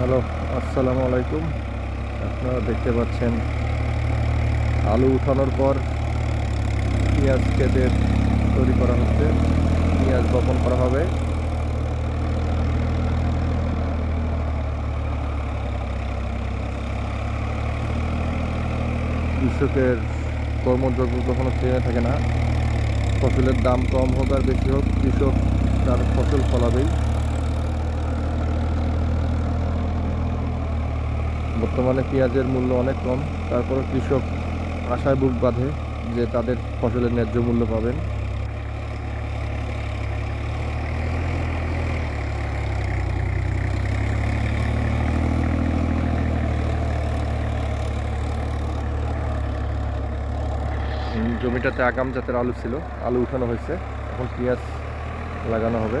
Hello, আসসালামু আলাইকুম। আপনারা দেখতে পাচ্ছেন, আলু উঠানোর পর পেঁয়াজ কেটে তৈরি করা হচ্ছে। পেঁয়াজ বপন করা হবে। কৃষকের কর্মযোগ্য কখনো থেমে থাকে না। ফসলের দাম কম হোক আর বেশি হোক, কৃষক তার ফসল ফলাবেই। বর্তমানে পেঁয়াজের মূল্য অনেক কম। তারপরে কৃষক আশায় বুক বাঁধে যে তাদের ফসলের ন্যায্য মূল্য পাবেন। জমিটাতে আগাম জাতের আলু ছিল। আলু উঠানো হয়েছে। এখন পেঁয়াজ লাগানো হবে।